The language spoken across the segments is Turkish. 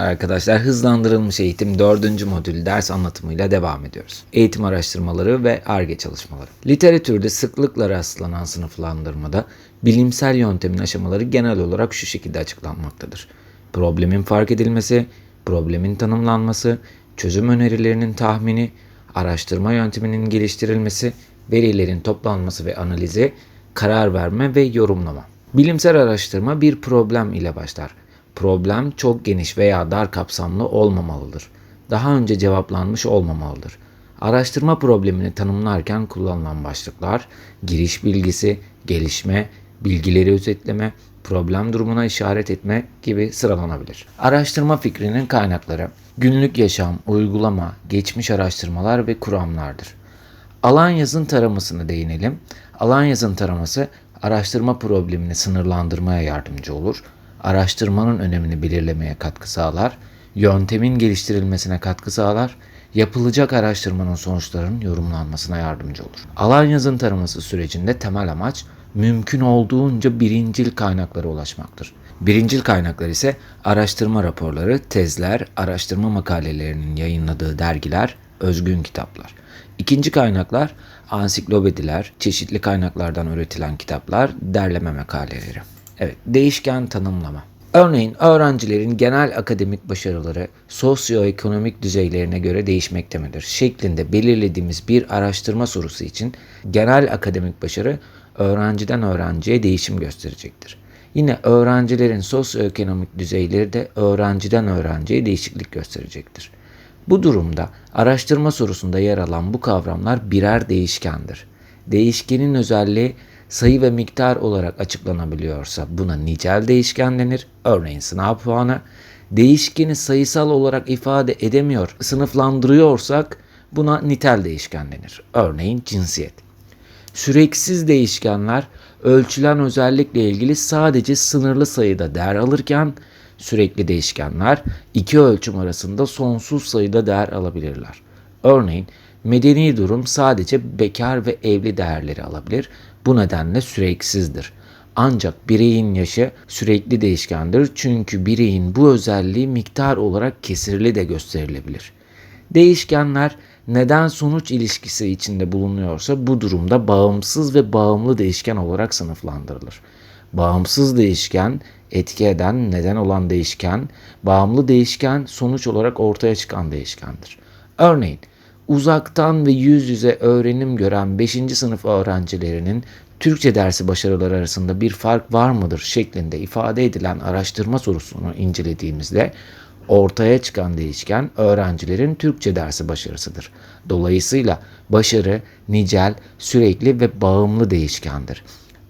arkadaşlar. Hızlandırılmış eğitim 4. modül ders anlatımıyla devam ediyoruz. Eğitim araştırmaları ve ARGE çalışmaları. Literatürde sıklıkla rastlanan sınıflandırmada bilimsel yöntemin aşamaları genel olarak şu şekilde açıklanmaktadır. Problemin fark edilmesi, problemin tanımlanması, çözüm önerilerinin tahmini, araştırma yönteminin geliştirilmesi, verilerin toplanması ve analizi, karar verme ve yorumlama. Bilimsel araştırma bir problem ile başlar. Problem çok geniş veya dar kapsamlı olmamalıdır. Daha önce cevaplanmış olmamalıdır. Araştırma problemini tanımlarken kullanılan başlıklar, giriş bilgisi, gelişme, bilgileri özetleme, problem durumuna işaret etme gibi sıralanabilir. Araştırma fikrinin kaynakları, günlük yaşam, uygulama, geçmiş araştırmalar ve kuramlardır. Alan yazın taramasına değinelim. Alan yazın taraması araştırma problemini sınırlandırmaya yardımcı olur. Araştırmanın önemini belirlemeye katkı sağlar. Yöntemin geliştirilmesine katkı sağlar. Yapılacak araştırmanın sonuçlarının yorumlanmasına yardımcı olur. Alan yazın taraması sürecinde temel amaç mümkün olduğunca birincil kaynaklara ulaşmaktır. Birincil kaynaklar ise araştırma raporları, tezler, araştırma makalelerinin yayınladığı dergiler, özgün kitaplar. İkinci kaynaklar ansiklopediler, çeşitli kaynaklardan üretilen kitaplar, derleme makaleleri. Evet, değişken tanımlama. Örneğin öğrencilerin genel akademik başarıları sosyoekonomik düzeylerine göre değişmektedir şeklinde belirlediğimiz bir araştırma sorusu için genel akademik başarı öğrenciden öğrenciye değişim gösterecektir. Yine öğrencilerin sosyoekonomik düzeyleri de öğrenciden öğrenciye değişiklik gösterecektir. Bu durumda araştırma sorusunda yer alan bu kavramlar birer değişkendir. Değişkenin özelliği sayı ve miktar olarak açıklanabiliyorsa buna nicel değişken denir. Örneğin sınav puanı. Değişkeni sayısal olarak ifade edemiyor, sınıflandırıyorsak buna nitel değişken denir. Örneğin cinsiyet. Süreksiz değişkenler ölçülen özellikle ilgili sadece sınırlı sayıda değer alırken sürekli değişkenler iki ölçüm arasında sonsuz sayıda değer alabilirler. Örneğin medeni durum sadece bekar ve evli değerleri alabilir. Bu nedenle süreksizdir. Ancak bireyin yaşı sürekli değişkendir çünkü bireyin bu özelliği miktar olarak kesirli de gösterilebilir. Değişkenler neden sonuç ilişkisi içinde bulunuyorsa bu durumda bağımsız ve bağımlı değişken olarak sınıflandırılır. Bağımsız değişken etki eden, neden olan değişken, bağımlı değişken sonuç olarak ortaya çıkan değişkendir. Örneğin uzaktan ve yüz yüze öğrenim gören 5. sınıf öğrencilerinin Türkçe dersi başarıları arasında bir fark var mıdır şeklinde ifade edilen araştırma sorusunu incelediğimizde ortaya çıkan değişken öğrencilerin Türkçe dersi başarısıdır. Dolayısıyla başarı nicel, sürekli ve bağımlı değişkendir.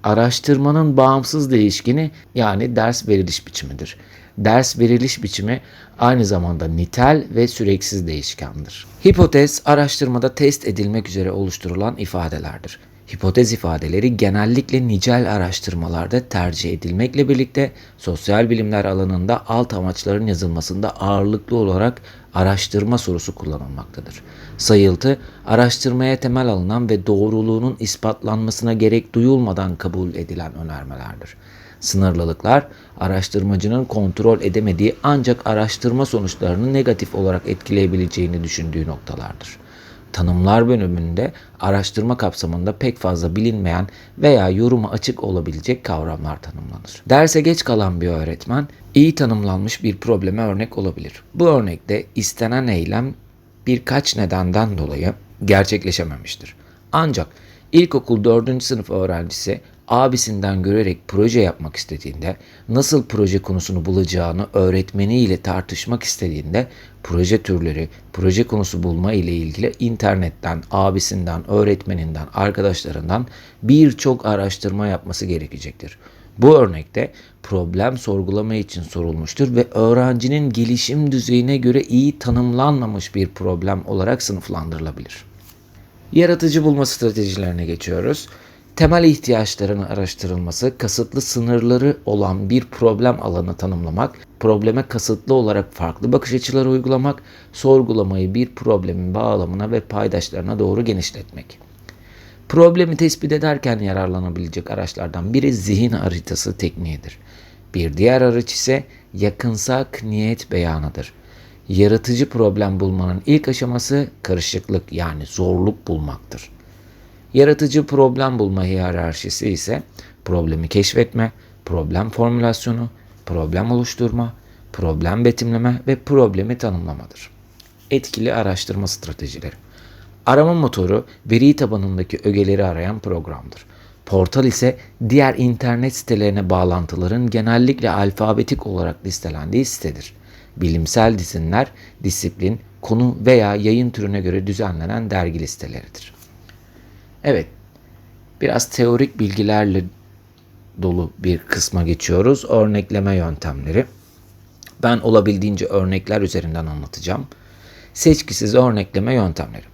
Araştırmanın bağımsız değişkeni yani ders veriliş biçimidir. Ders veriliş biçimi aynı zamanda nitel ve süreksiz değişkendir. Hipotez araştırmada test edilmek üzere oluşturulan ifadelerdir. Hipotez ifadeleri genellikle nicel araştırmalarda tercih edilmekle birlikte sosyal bilimler alanında alt amaçların yazılmasında ağırlıklı olarak araştırma sorusu kullanılmaktadır. Sayıltı, araştırmaya temel alınan ve doğruluğunun ispatlanmasına gerek duyulmadan kabul edilen önermelerdir. Sınırlılıklar, araştırmacının kontrol edemediği ancak araştırma sonuçlarını negatif olarak etkileyebileceğini düşündüğü noktalardır tanımlar bölümünde araştırma kapsamında pek fazla bilinmeyen veya yoruma açık olabilecek kavramlar tanımlanır. Derse geç kalan bir öğretmen iyi tanımlanmış bir probleme örnek olabilir. Bu örnekte istenen eylem birkaç nedenden dolayı gerçekleşememiştir. Ancak ilkokul 4. sınıf öğrencisi abisinden görerek proje yapmak istediğinde, nasıl proje konusunu bulacağını öğretmeniyle tartışmak istediğinde proje türleri, proje konusu bulma ile ilgili internetten, abisinden, öğretmeninden, arkadaşlarından birçok araştırma yapması gerekecektir. Bu örnekte problem sorgulama için sorulmuştur ve öğrencinin gelişim düzeyine göre iyi tanımlanmamış bir problem olarak sınıflandırılabilir. Yaratıcı bulma stratejilerine geçiyoruz temel ihtiyaçların araştırılması, kasıtlı sınırları olan bir problem alanı tanımlamak, probleme kasıtlı olarak farklı bakış açıları uygulamak, sorgulamayı bir problemin bağlamına ve paydaşlarına doğru genişletmek. Problemi tespit ederken yararlanabilecek araçlardan biri zihin haritası tekniğidir. Bir diğer araç ise yakınsak niyet beyanıdır. Yaratıcı problem bulmanın ilk aşaması karışıklık yani zorluk bulmaktır. Yaratıcı problem bulma hiyerarşisi ise problemi keşfetme, problem formülasyonu, problem oluşturma, problem betimleme ve problemi tanımlamadır. Etkili araştırma stratejileri. Arama motoru veri tabanındaki ögeleri arayan programdır. Portal ise diğer internet sitelerine bağlantıların genellikle alfabetik olarak listelendiği sitedir. Bilimsel dizinler, disiplin, konu veya yayın türüne göre düzenlenen dergi listeleridir. Evet, biraz teorik bilgilerle dolu bir kısma geçiyoruz. Örnekleme yöntemleri. Ben olabildiğince örnekler üzerinden anlatacağım. Seçkisiz örnekleme yöntemleri.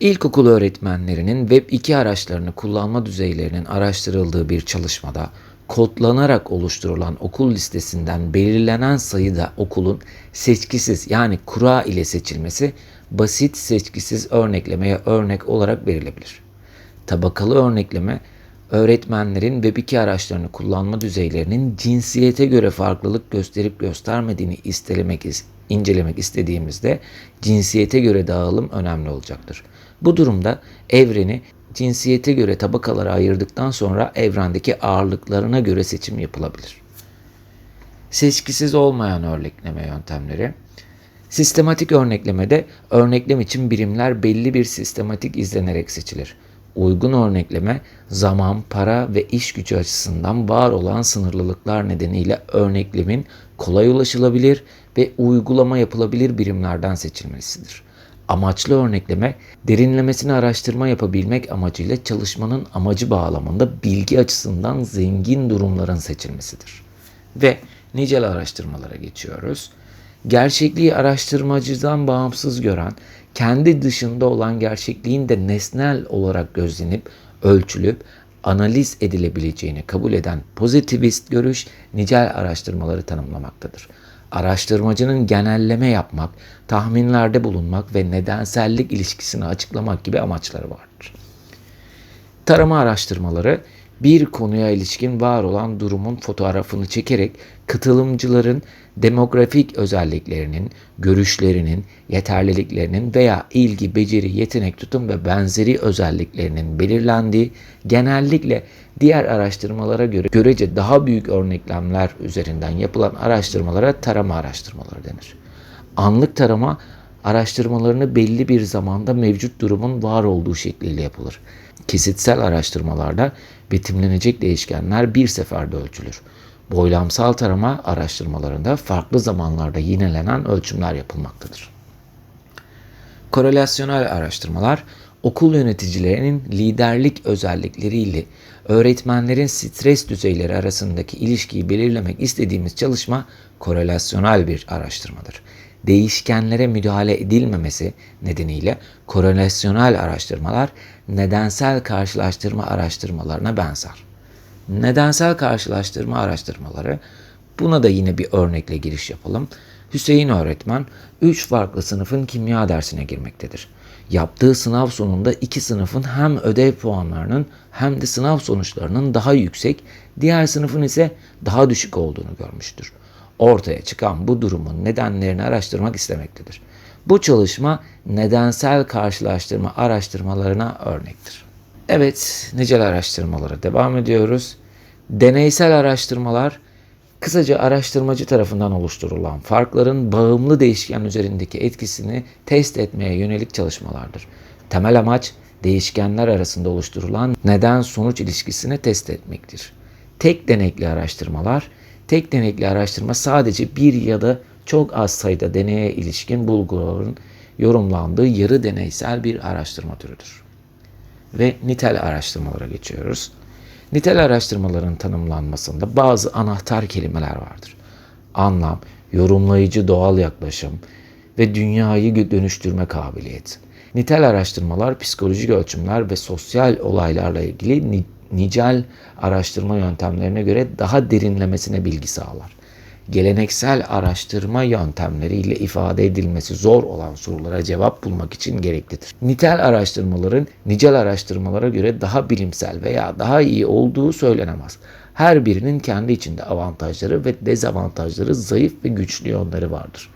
İlkokul öğretmenlerinin Web2 araçlarını kullanma düzeylerinin araştırıldığı bir çalışmada kodlanarak oluşturulan okul listesinden belirlenen sayıda okulun seçkisiz yani kura ile seçilmesi basit seçkisiz örneklemeye örnek olarak verilebilir. Tabakalı örnekleme öğretmenlerin Web2 araçlarını kullanma düzeylerinin cinsiyete göre farklılık gösterip göstermediğini istelemek, incelemek istediğimizde cinsiyete göre dağılım önemli olacaktır. Bu durumda evreni cinsiyete göre tabakalara ayırdıktan sonra evrendeki ağırlıklarına göre seçim yapılabilir. Seçkisiz olmayan örnekleme yöntemleri Sistematik örneklemede örneklem için birimler belli bir sistematik izlenerek seçilir. Uygun örnekleme zaman, para ve iş gücü açısından var olan sınırlılıklar nedeniyle örneklemin kolay ulaşılabilir ve uygulama yapılabilir birimlerden seçilmesidir. Amaçlı örnekleme, derinlemesine araştırma yapabilmek amacıyla çalışmanın amacı bağlamında bilgi açısından zengin durumların seçilmesidir. Ve nicel araştırmalara geçiyoruz. Gerçekliği araştırmacıdan bağımsız gören, kendi dışında olan gerçekliğin de nesnel olarak gözlenip, ölçülüp, analiz edilebileceğini kabul eden pozitivist görüş nicel araştırmaları tanımlamaktadır araştırmacının genelleme yapmak, tahminlerde bulunmak ve nedensellik ilişkisini açıklamak gibi amaçları vardır. Tarama araştırmaları bir konuya ilişkin var olan durumun fotoğrafını çekerek katılımcıların demografik özelliklerinin, görüşlerinin, yeterliliklerinin veya ilgi, beceri, yetenek, tutum ve benzeri özelliklerinin belirlendiği genellikle diğer araştırmalara göre görece daha büyük örneklemler üzerinden yapılan araştırmalara tarama araştırmaları denir. Anlık tarama araştırmalarını belli bir zamanda mevcut durumun var olduğu şekliyle yapılır. Kesitsel araştırmalarda betimlenecek değişkenler bir seferde ölçülür. Boylamsal tarama araştırmalarında farklı zamanlarda yinelenen ölçümler yapılmaktadır. Korelasyonel araştırmalar okul yöneticilerinin liderlik özellikleriyle öğretmenlerin stres düzeyleri arasındaki ilişkiyi belirlemek istediğimiz çalışma korelasyonel bir araştırmadır. Değişkenlere müdahale edilmemesi nedeniyle korelasyonel araştırmalar nedensel karşılaştırma araştırmalarına benzer. Nedensel karşılaştırma araştırmaları buna da yine bir örnekle giriş yapalım. Hüseyin öğretmen 3 farklı sınıfın kimya dersine girmektedir yaptığı sınav sonunda iki sınıfın hem ödev puanlarının hem de sınav sonuçlarının daha yüksek, diğer sınıfın ise daha düşük olduğunu görmüştür. Ortaya çıkan bu durumun nedenlerini araştırmak istemektedir. Bu çalışma nedensel karşılaştırma araştırmalarına örnektir. Evet, nicel araştırmalara devam ediyoruz. Deneysel araştırmalar Kısaca araştırmacı tarafından oluşturulan farkların bağımlı değişken üzerindeki etkisini test etmeye yönelik çalışmalardır. Temel amaç değişkenler arasında oluşturulan neden-sonuç ilişkisini test etmektir. Tek denekli araştırmalar, tek denekli araştırma sadece bir ya da çok az sayıda deneye ilişkin bulguların yorumlandığı yarı deneysel bir araştırma türüdür. Ve nitel araştırmalara geçiyoruz. Nitel araştırmaların tanımlanmasında bazı anahtar kelimeler vardır. Anlam, yorumlayıcı doğal yaklaşım ve dünyayı dönüştürme kabiliyeti. Nitel araştırmalar psikolojik ölçümler ve sosyal olaylarla ilgili nicel araştırma yöntemlerine göre daha derinlemesine bilgi sağlar geleneksel araştırma yöntemleriyle ifade edilmesi zor olan sorulara cevap bulmak için gereklidir. Nitel araştırmaların nicel araştırmalara göre daha bilimsel veya daha iyi olduğu söylenemez. Her birinin kendi içinde avantajları ve dezavantajları, zayıf ve güçlü yönleri vardır.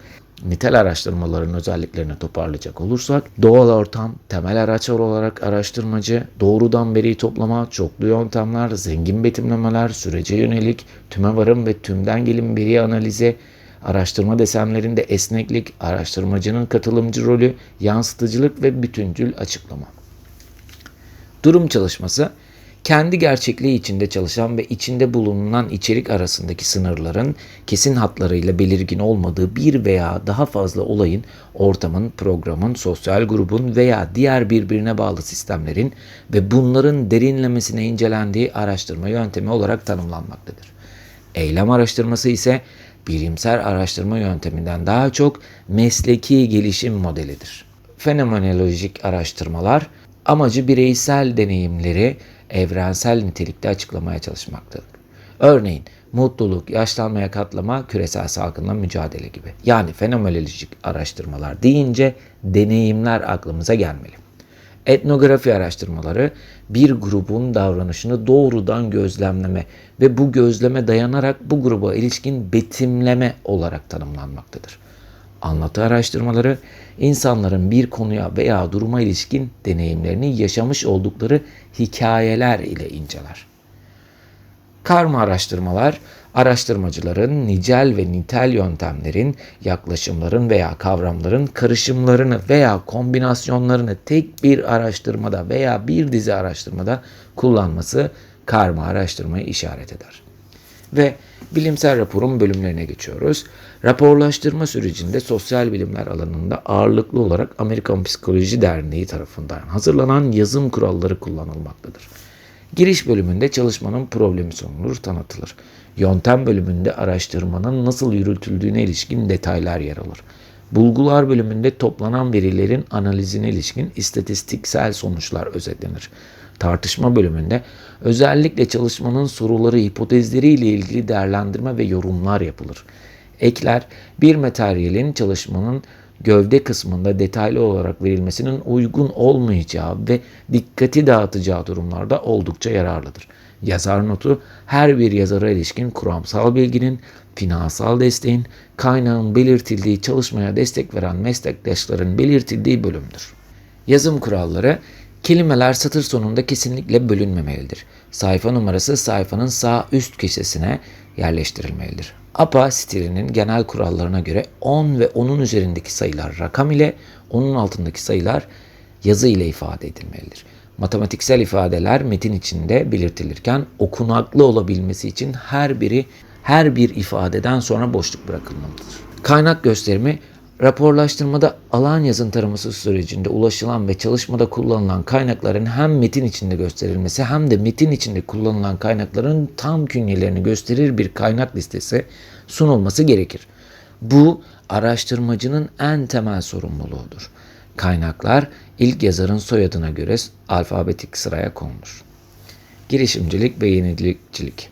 Nitel araştırmaların özelliklerini toparlayacak olursak, doğal ortam, temel araçlar olarak araştırmacı, doğrudan veriyi toplama, çoklu yöntemler, zengin betimlemeler, sürece yönelik, tüme varım ve tümden gelin veri analizi, araştırma desenlerinde esneklik, araştırmacının katılımcı rolü, yansıtıcılık ve bütüncül açıklama. Durum çalışması, kendi gerçekliği içinde çalışan ve içinde bulunan içerik arasındaki sınırların kesin hatlarıyla belirgin olmadığı bir veya daha fazla olayın, ortamın, programın, sosyal grubun veya diğer birbirine bağlı sistemlerin ve bunların derinlemesine incelendiği araştırma yöntemi olarak tanımlanmaktadır. Eylem araştırması ise bilimsel araştırma yönteminden daha çok mesleki gelişim modelidir. Fenomenolojik araştırmalar amacı bireysel deneyimleri evrensel nitelikte açıklamaya çalışmaktadır. Örneğin mutluluk, yaşlanmaya katlama, küresel salgınla mücadele gibi. Yani fenomenolojik araştırmalar deyince deneyimler aklımıza gelmeli. Etnografi araştırmaları bir grubun davranışını doğrudan gözlemleme ve bu gözleme dayanarak bu gruba ilişkin betimleme olarak tanımlanmaktadır. Anlatı araştırmaları insanların bir konuya veya duruma ilişkin deneyimlerini yaşamış oldukları hikayeler ile inceler. Karma araştırmalar, araştırmacıların nicel ve nitel yöntemlerin, yaklaşımların veya kavramların karışımlarını veya kombinasyonlarını tek bir araştırmada veya bir dizi araştırmada kullanması karma araştırmayı işaret eder. Ve bilimsel raporun bölümlerine geçiyoruz. Raporlaştırma sürecinde sosyal bilimler alanında ağırlıklı olarak Amerikan Psikoloji Derneği tarafından hazırlanan yazım kuralları kullanılmaktadır. Giriş bölümünde çalışmanın problemi sunulur, tanıtılır. Yöntem bölümünde araştırmanın nasıl yürütüldüğüne ilişkin detaylar yer alır. Bulgular bölümünde toplanan verilerin analizine ilişkin istatistiksel sonuçlar özetlenir. Tartışma bölümünde özellikle çalışmanın soruları, hipotezleri ile ilgili değerlendirme ve yorumlar yapılır. Ekler bir materyalin çalışmanın gövde kısmında detaylı olarak verilmesinin uygun olmayacağı ve dikkati dağıtacağı durumlarda oldukça yararlıdır. Yazar notu her bir yazara ilişkin kuramsal bilginin, finansal desteğin, kaynağın belirtildiği çalışmaya destek veren meslektaşların belirtildiği bölümdür. Yazım kuralları Kelimeler satır sonunda kesinlikle bölünmemelidir. Sayfa numarası sayfanın sağ üst köşesine yerleştirilmelidir. APA stilinin genel kurallarına göre 10 ve onun üzerindeki sayılar rakam ile, onun altındaki sayılar yazı ile ifade edilmelidir. Matematiksel ifadeler metin içinde belirtilirken okunaklı olabilmesi için her biri her bir ifadeden sonra boşluk bırakılmalıdır. Kaynak gösterimi Raporlaştırmada alan yazın taraması sürecinde ulaşılan ve çalışmada kullanılan kaynakların hem metin içinde gösterilmesi hem de metin içinde kullanılan kaynakların tam künyelerini gösterir bir kaynak listesi sunulması gerekir. Bu araştırmacının en temel sorumluluğudur. Kaynaklar ilk yazarın soyadına göre alfabetik sıraya konulur. Girişimcilik ve yenilikçilik.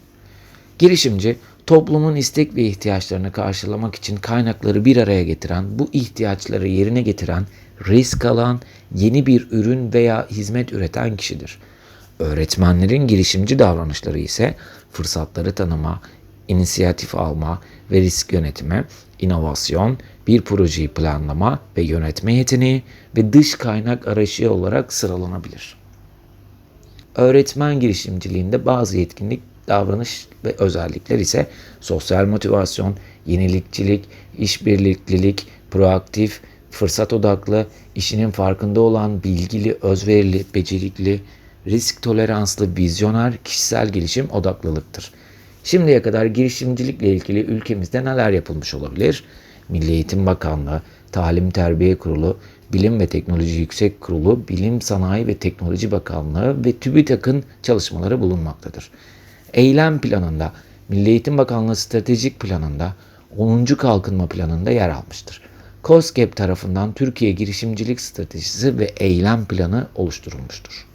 Girişimci toplumun istek ve ihtiyaçlarını karşılamak için kaynakları bir araya getiren, bu ihtiyaçları yerine getiren, risk alan, yeni bir ürün veya hizmet üreten kişidir. Öğretmenlerin girişimci davranışları ise fırsatları tanıma, inisiyatif alma ve risk yönetimi, inovasyon, bir projeyi planlama ve yönetme yeteneği ve dış kaynak arayışı olarak sıralanabilir. Öğretmen girişimciliğinde bazı yetkinlik davranış ve özellikler ise sosyal motivasyon, yenilikçilik, işbirliklilik, proaktif, fırsat odaklı, işinin farkında olan, bilgili, özverili, becerikli, risk toleranslı, vizyoner, kişisel gelişim odaklılıktır. Şimdiye kadar girişimcilikle ilgili ülkemizde neler yapılmış olabilir? Milli Eğitim Bakanlığı, Talim Terbiye Kurulu, Bilim ve Teknoloji Yüksek Kurulu, Bilim, Sanayi ve Teknoloji Bakanlığı ve TÜBİTAK'ın çalışmaları bulunmaktadır eylem planında, Milli Eğitim Bakanlığı stratejik planında, 10. kalkınma planında yer almıştır. COSGAP tarafından Türkiye girişimcilik stratejisi ve eylem planı oluşturulmuştur.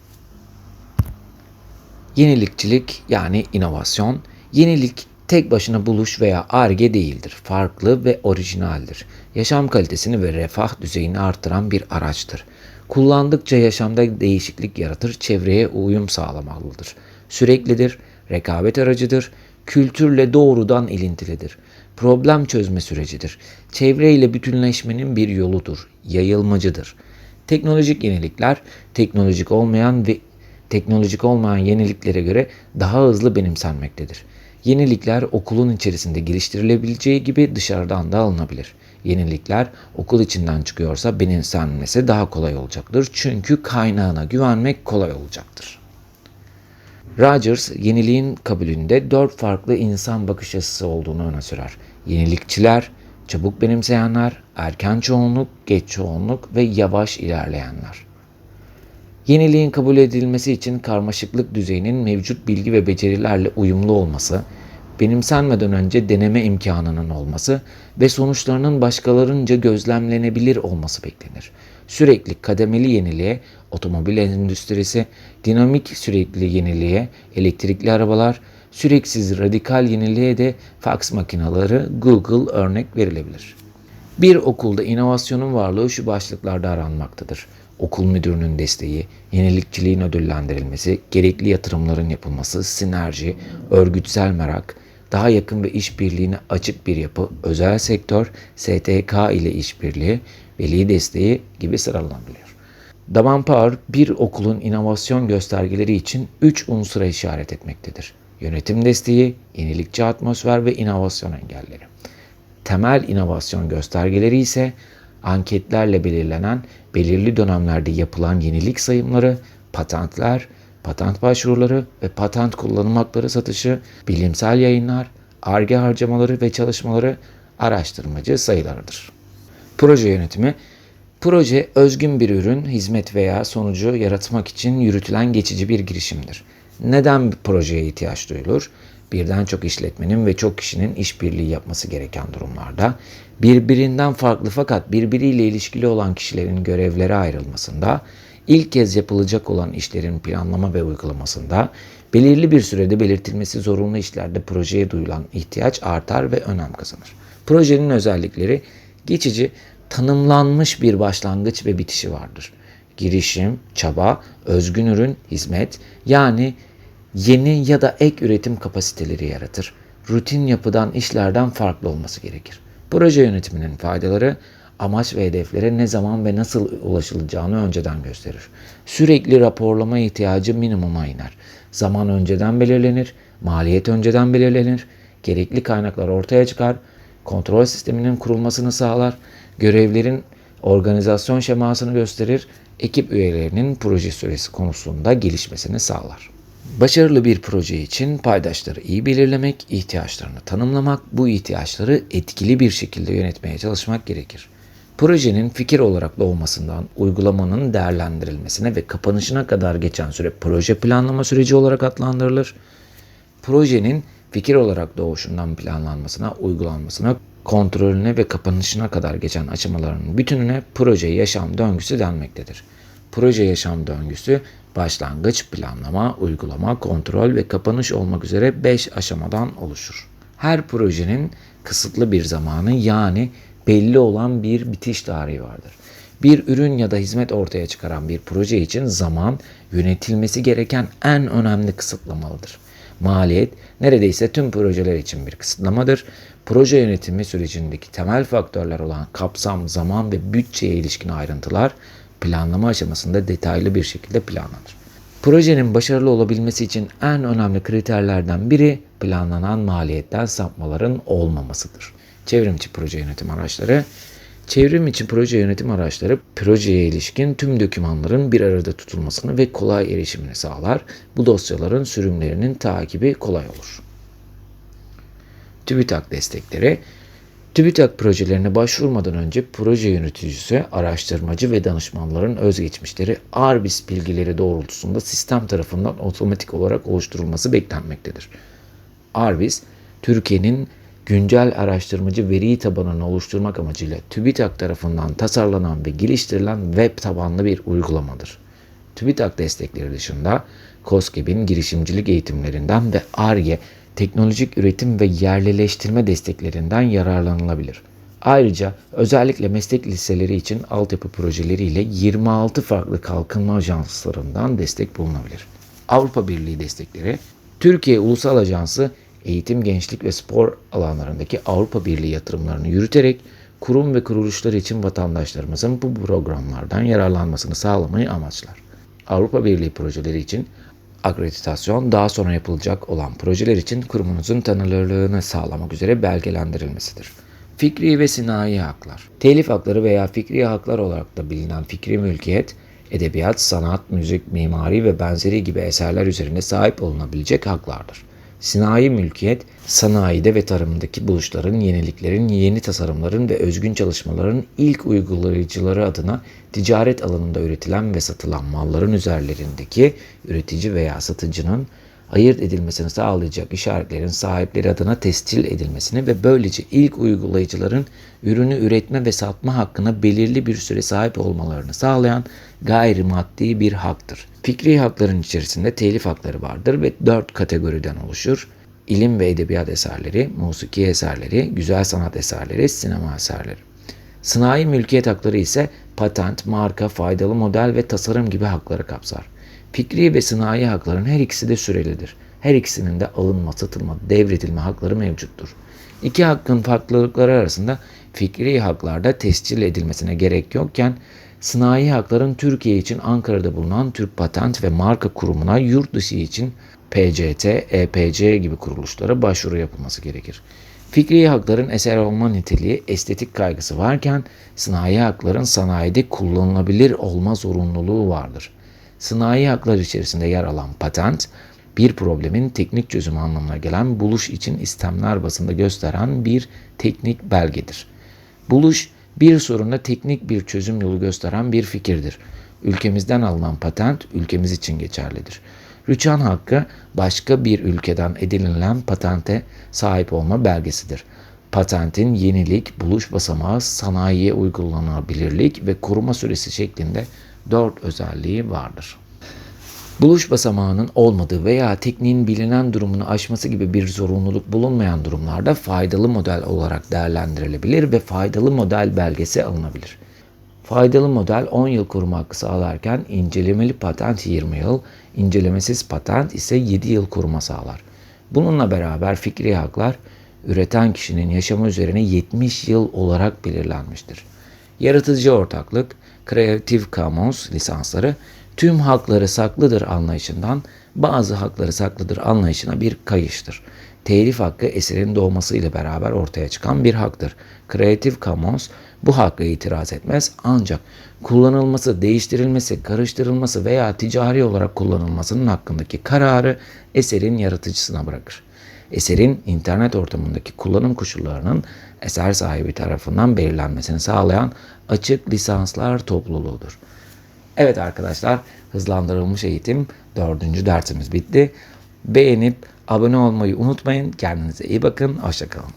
Yenilikçilik yani inovasyon, yenilik tek başına buluş veya arge değildir. Farklı ve orijinaldir. Yaşam kalitesini ve refah düzeyini artıran bir araçtır. Kullandıkça yaşamda değişiklik yaratır, çevreye uyum sağlamalıdır. Süreklidir, rekabet aracıdır, kültürle doğrudan ilintilidir. Problem çözme sürecidir. Çevreyle bütünleşmenin bir yoludur, yayılmacıdır. Teknolojik yenilikler, teknolojik olmayan ve teknolojik olmayan yeniliklere göre daha hızlı benimsenmektedir. Yenilikler okulun içerisinde geliştirilebileceği gibi dışarıdan da alınabilir. Yenilikler okul içinden çıkıyorsa benimsenmesi daha kolay olacaktır. Çünkü kaynağına güvenmek kolay olacaktır. Rogers, yeniliğin kabulünde dört farklı insan bakış açısı olduğunu öne sürer. Yenilikçiler, çabuk benimseyenler, erken çoğunluk, geç çoğunluk ve yavaş ilerleyenler. Yeniliğin kabul edilmesi için karmaşıklık düzeyinin mevcut bilgi ve becerilerle uyumlu olması, benimsenmeden önce deneme imkanının olması ve sonuçlarının başkalarınca gözlemlenebilir olması beklenir. Sürekli kademeli yeniliğe, otomobil endüstrisi, dinamik sürekli yeniliğe, elektrikli arabalar, süreksiz radikal yeniliğe de fax makineleri Google örnek verilebilir. Bir okulda inovasyonun varlığı şu başlıklarda aranmaktadır. Okul müdürünün desteği, yenilikçiliğin ödüllendirilmesi, gerekli yatırımların yapılması, sinerji, örgütsel merak, daha yakın ve işbirliğine açık bir yapı, özel sektör, STK ile işbirliği, veli desteği gibi sıralanabiliyor. Davenport bir okulun inovasyon göstergeleri için 3 unsura işaret etmektedir. Yönetim desteği, yenilikçi atmosfer ve inovasyon engelleri. Temel inovasyon göstergeleri ise anketlerle belirlenen belirli dönemlerde yapılan yenilik sayımları, patentler, patent başvuruları ve patent kullanım hakları satışı, bilimsel yayınlar, ARGE harcamaları ve çalışmaları araştırmacı sayılarıdır. Proje yönetimi Proje özgün bir ürün, hizmet veya sonucu yaratmak için yürütülen geçici bir girişimdir. Neden bir projeye ihtiyaç duyulur? Birden çok işletmenin ve çok kişinin işbirliği yapması gereken durumlarda, birbirinden farklı fakat birbiriyle ilişkili olan kişilerin görevlere ayrılmasında, ilk kez yapılacak olan işlerin planlama ve uygulamasında, belirli bir sürede belirtilmesi zorunlu işlerde projeye duyulan ihtiyaç artar ve önem kazanır. Projenin özellikleri geçici, tanımlanmış bir başlangıç ve bitişi vardır. Girişim, çaba, özgün ürün, hizmet yani yeni ya da ek üretim kapasiteleri yaratır. Rutin yapıdan işlerden farklı olması gerekir. Proje yönetiminin faydaları amaç ve hedeflere ne zaman ve nasıl ulaşılacağını önceden gösterir. Sürekli raporlama ihtiyacı minimuma iner. Zaman önceden belirlenir, maliyet önceden belirlenir, gerekli kaynaklar ortaya çıkar, kontrol sisteminin kurulmasını sağlar, görevlerin organizasyon şemasını gösterir, ekip üyelerinin proje süresi konusunda gelişmesini sağlar. Başarılı bir proje için paydaşları iyi belirlemek, ihtiyaçlarını tanımlamak, bu ihtiyaçları etkili bir şekilde yönetmeye çalışmak gerekir. Projenin fikir olarak doğmasından uygulamanın değerlendirilmesine ve kapanışına kadar geçen süre proje planlama süreci olarak adlandırılır. Projenin fikir olarak doğuşundan planlanmasına, uygulanmasına, kontrolüne ve kapanışına kadar geçen aşamaların bütününe proje yaşam döngüsü denmektedir. Proje yaşam döngüsü başlangıç, planlama, uygulama, kontrol ve kapanış olmak üzere 5 aşamadan oluşur. Her projenin kısıtlı bir zamanı yani belli olan bir bitiş tarihi vardır. Bir ürün ya da hizmet ortaya çıkaran bir proje için zaman yönetilmesi gereken en önemli kısıtlamalıdır. Maliyet neredeyse tüm projeler için bir kısıtlamadır. Proje yönetimi sürecindeki temel faktörler olan kapsam, zaman ve bütçeye ilişkin ayrıntılar planlama aşamasında detaylı bir şekilde planlanır. Projenin başarılı olabilmesi için en önemli kriterlerden biri planlanan maliyetten sapmaların olmamasıdır. Çevrimçi proje yönetim araçları Çevrim içi proje yönetim araçları projeye ilişkin tüm dokümanların bir arada tutulmasını ve kolay erişimini sağlar. Bu dosyaların sürümlerinin takibi kolay olur. TÜBİTAK destekleri TÜBİTAK projelerine başvurmadan önce proje yöneticisi, araştırmacı ve danışmanların özgeçmişleri ARBIS bilgileri doğrultusunda sistem tarafından otomatik olarak oluşturulması beklenmektedir. ARBIS, Türkiye'nin güncel araştırmacı veri tabanını oluşturmak amacıyla TÜBİTAK tarafından tasarlanan ve geliştirilen web tabanlı bir uygulamadır. TÜBİTAK destekleri dışında COSGAP'in girişimcilik eğitimlerinden ve ARGE teknolojik üretim ve yerleştirme desteklerinden yararlanılabilir. Ayrıca özellikle meslek liseleri için altyapı projeleriyle 26 farklı kalkınma ajanslarından destek bulunabilir. Avrupa Birliği destekleri Türkiye Ulusal Ajansı eğitim, gençlik ve spor alanlarındaki Avrupa Birliği yatırımlarını yürüterek kurum ve kuruluşlar için vatandaşlarımızın bu programlardan yararlanmasını sağlamayı amaçlar. Avrupa Birliği projeleri için akreditasyon daha sonra yapılacak olan projeler için kurumunuzun tanınırlığını sağlamak üzere belgelendirilmesidir. Fikri ve sinayi haklar. Telif hakları veya fikri haklar olarak da bilinen fikri mülkiyet, edebiyat, sanat, müzik, mimari ve benzeri gibi eserler üzerinde sahip olunabilecek haklardır. Sinayi mülkiyet, sanayide ve tarımdaki buluşların, yeniliklerin, yeni tasarımların ve özgün çalışmaların ilk uygulayıcıları adına ticaret alanında üretilen ve satılan malların üzerlerindeki üretici veya satıcının ayırt edilmesini sağlayacak işaretlerin sahipleri adına tescil edilmesini ve böylece ilk uygulayıcıların ürünü üretme ve satma hakkına belirli bir süre sahip olmalarını sağlayan gayrimaddi bir haktır. Fikri hakların içerisinde telif hakları vardır ve dört kategoriden oluşur. İlim ve edebiyat eserleri, musiki eserleri, güzel sanat eserleri, sinema eserleri. Sanayi mülkiyet hakları ise patent, marka, faydalı model ve tasarım gibi hakları kapsar. Fikri ve sanayi hakların her ikisi de sürelidir. Her ikisinin de alınma, satılma, devredilme hakları mevcuttur. İki hakkın farklılıkları arasında fikri haklarda tescil edilmesine gerek yokken sanayi hakların Türkiye için Ankara'da bulunan Türk Patent ve Marka Kurumu'na yurt dışı için PCT, EPC gibi kuruluşlara başvuru yapılması gerekir. Fikri hakların eser olma niteliği, estetik kaygısı varken sanayi hakların sanayide kullanılabilir olma zorunluluğu vardır. Sanayi haklar içerisinde yer alan patent, bir problemin teknik çözümü anlamına gelen buluş için istemler basında gösteren bir teknik belgedir. Buluş, bir soruna teknik bir çözüm yolu gösteren bir fikirdir. Ülkemizden alınan patent ülkemiz için geçerlidir. Rüçhan hakkı başka bir ülkeden edinilen patente sahip olma belgesidir. Patentin yenilik, buluş basamağı, sanayiye uygulanabilirlik ve koruma süresi şeklinde dört özelliği vardır. Buluş basamağının olmadığı veya tekniğin bilinen durumunu aşması gibi bir zorunluluk bulunmayan durumlarda faydalı model olarak değerlendirilebilir ve faydalı model belgesi alınabilir. Faydalı model 10 yıl koruma hakkı sağlarken incelemeli patent 20 yıl, incelemesiz patent ise 7 yıl koruma sağlar. Bununla beraber fikri haklar üreten kişinin yaşamı üzerine 70 yıl olarak belirlenmiştir. Yaratıcı ortaklık, Creative Commons lisansları tüm hakları saklıdır anlayışından bazı hakları saklıdır anlayışına bir kayıştır. Telif hakkı eserin doğmasıyla beraber ortaya çıkan bir haktır. Creative Commons bu hakkı itiraz etmez ancak kullanılması, değiştirilmesi, karıştırılması veya ticari olarak kullanılmasının hakkındaki kararı eserin yaratıcısına bırakır. Eserin internet ortamındaki kullanım koşullarının eser sahibi tarafından belirlenmesini sağlayan açık lisanslar topluluğudur. Evet arkadaşlar hızlandırılmış eğitim dördüncü dersimiz bitti. Beğenip abone olmayı unutmayın. Kendinize iyi bakın. Hoşçakalın.